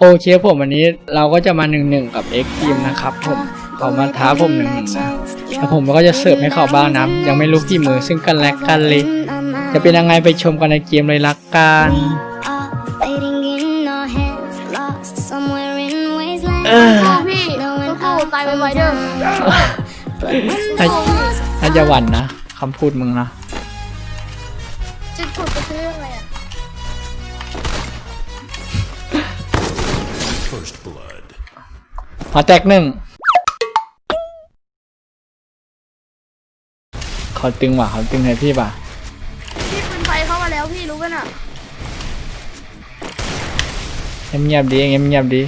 โอเคผมวันนี้เราก็จะมาหนึ่งหนึ่งกับ X Team นะครับผมเขามาท้าผมหนึ่งหนึ่งนะแล้วผมก็จะเสิร์ฟให้เขาบ้างนะยังไม่รู้กี่มือซึ่งกันและกันเลย จะเป็นยังไงไปชมกันในเกมเลยละกัน Fading in our hands, lost somewhere in wasteland. เออโอ้พี่สู้ๆตายไวๆเด้อถ้าถ้าจะหวั่นนะคำพูดมึงนะจะถูกจะซื้อยังไงอะ First blood. หัวแตกหนึ่งเขาตึงว่ะเขาตึงให้พี่ป่ะพี่ปืนไฟเข้ามาแล้วพี่รู้ป่ะน่ะเงียบๆดีเงียบๆดี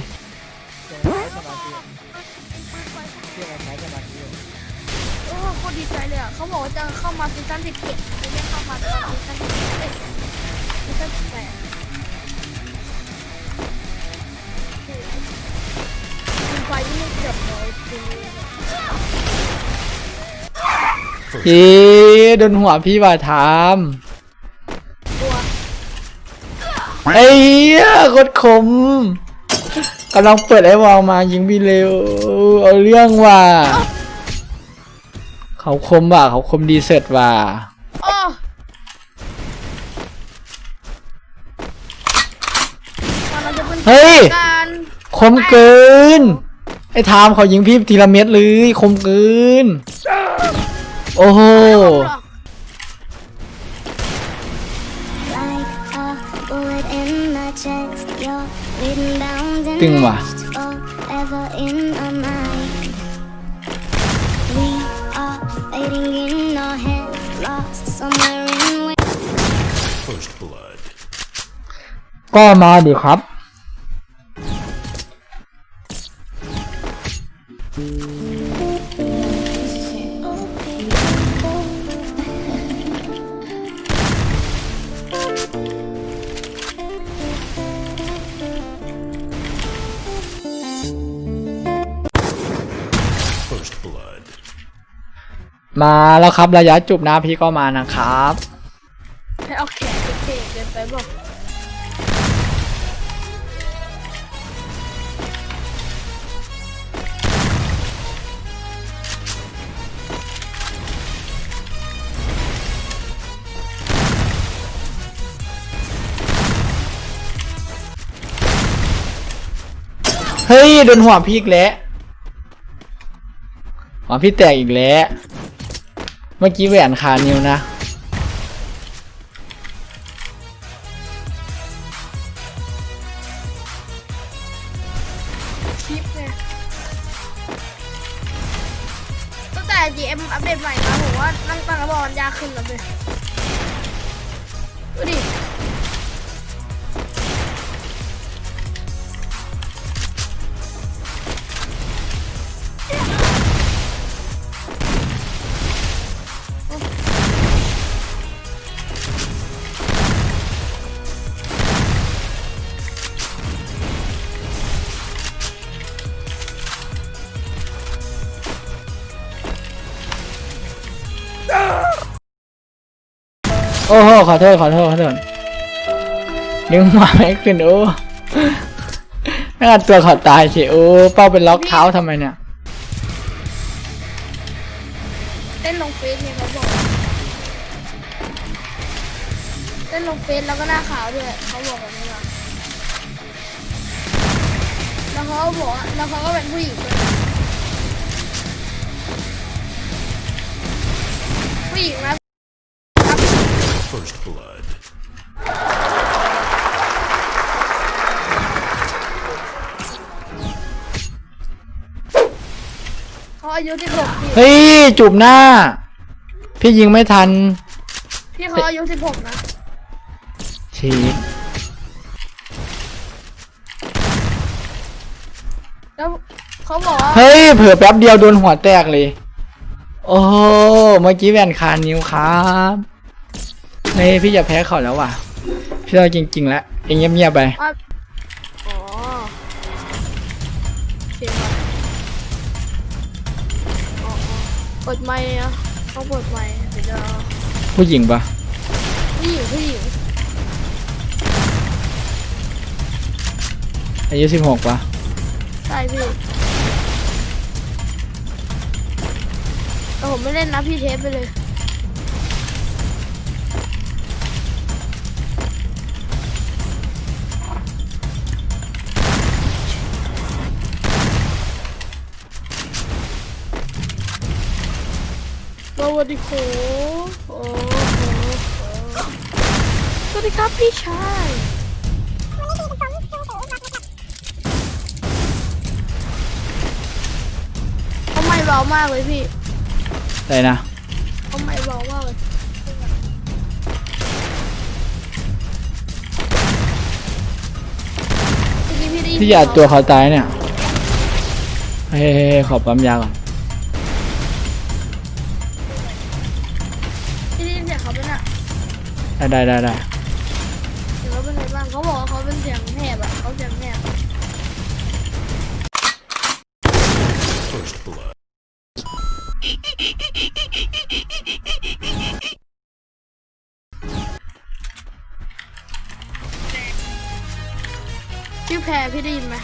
โอ้โคตรดีใจเลยอะเขาบอกว่าจะเข้ามาซีซั่นสิบเจ็ดไม่ได้เข้ามาซีซั่นสิบเอ็ดซีซั่นสิบแปด ไฟนี่มันเกือบร้อยปีพี่โดนหัวพี่ว่าทตัวำไอ้เหี้ยโคตรคมกำลังเปิดไอ้วอลมายิงพี่เร็วเอาเรื่องว่ะเขาคมว่ะเขาคมดีเสร็จว่ะโอ้ตอนเราจะเป็นเฮ้ย การ คมเกินไไอ้ทามเขายิงพี่ทีละเม็ดเลยคมเกิน โอ้โห ตึงว่ะก็มาดิครับ มาแล้วครับระยะจุบนะพี่ก็มานะครับให้เอาแขนเท่ๆเกินไปบอกเฮ้ยโดนหัวพี่อีกแล้วหัวพี่แตกอีกแล้ว เมื่อกี้แหวนคานิวนะ คลิปไงตั้งแต่ GM อัปเดตใหม่มาผมว่านั่งตังกระบอกยาขึ้นแล้วเลยดูดิ โอ้โหขอโทษขอโทษขอโทษดึงหัวไม่ขึ้นโอ้ไม่งั้นตัวเขาตายสิโอ้เป้าเป็นล็อกเท้าทำไมเนี่ยเต้นลงเฟซเนี่ยเขาบอกเต้นลงเฟซแล้วก็หน้าขาวด้วยเขาบอกแบบนี้มาแล้วเขาก็บอกว่าแล้วเขาก็เป็นผู้หญิงด้วยผู้หญิงนะ First blood. เขาอายุสิบหกพี่เฮ้ยจูบหน้า พี่ยิงไม่ทันพี่เขาอายุสิบหกนะชีดแล้วเขาบอกว่าเฮ้ยเผื่อแป๊บเดียวโดนหัวแตกเลย โอ้โหเมื่อกี้แหวนคานิ้วครับ เฮ้ยพี่จะแพ้เขาแล้วว่ะ พี่เราจริงๆแล้วเองเงียบๆไปว่าอ๋อเสียงว่ะอ๋ออ๋อเปิดไมค์อะต้องเปิดไมค์เดี๋ยวจะผู้หญิงปะผู้หญิงผู้หญิงอายุสิบหกปะใช่พี่แต่ผมไม่เล่นนะพี่เทปไปเลย วัสดีครับโอ้โหสวัสดีครับพี่ชายเขาไม่เบามากเลยพี่อะไรนะเขาไม่เบามากเลยเมื่อกี้พี่ได้ยินพี่อยากตัวเขาตายเนี่ย เฮ้ยขอปั๊มยาก่อน ได้ได้ได้ได้เสียงเขาเป็นไงบ้างเขาบอกว่าเขาเป็นเสียงแหบอะเขาเสียงแหบ First blood. ชื่อแพรพี่ได้ยินไหม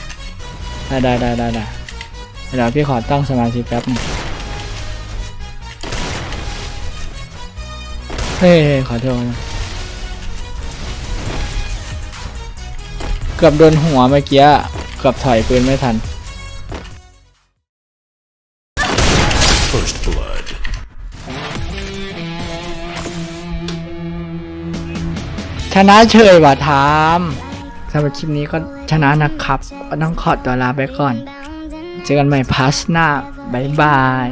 ได้ได้ได้ได้ได้เดี๋ยวพี่ขอตั้งสมาธิแป๊บหนึงเฮ้ยขอโทษนะ เกือบโดนหัวเมื่อกี้เกือบถอยปืนไม่ทัน First blood. ชนะเฉยว่ะทามสำหรับคลิปนี้ก็ชนะนะครับ ก็ต้องขอตัวลาไปก่อน เจอกันใหม่พาสหน้าบายบาย